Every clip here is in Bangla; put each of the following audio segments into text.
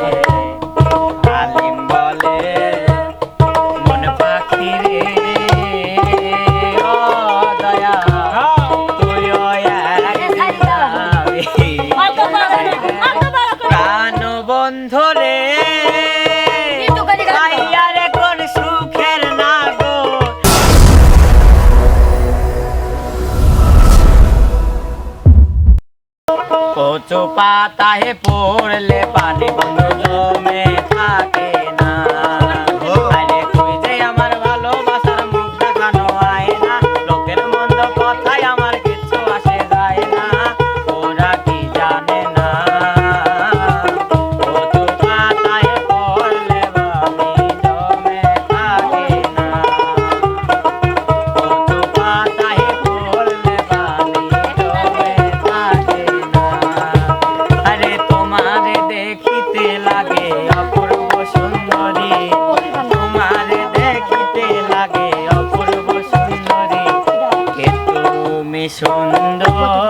Yeah. কচু পাতায় পড়লে পানি বন্ধ জমে থাকে না। সুন্দর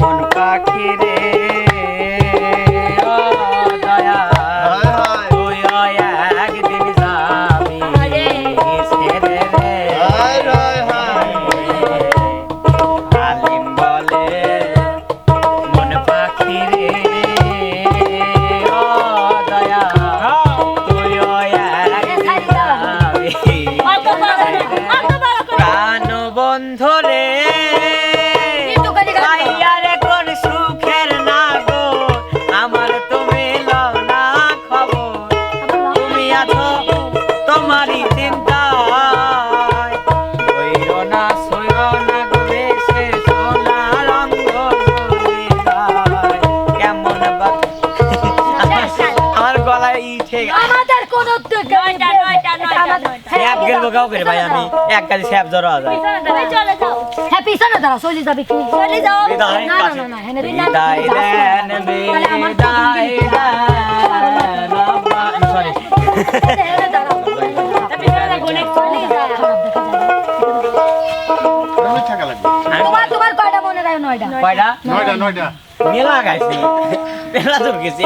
মন পাখিরে টোকাও করে ভাই আমি এক গাড়ি স্যাপ জড়ো যায়। তুমি চলে যাও হ্যাঁ যাবে কি? চলে যাও। না না না হেনে বিদায় দেন নয়টা। নয়টা নয়টা। মেলা গাইছে। মেলা তো গেছে।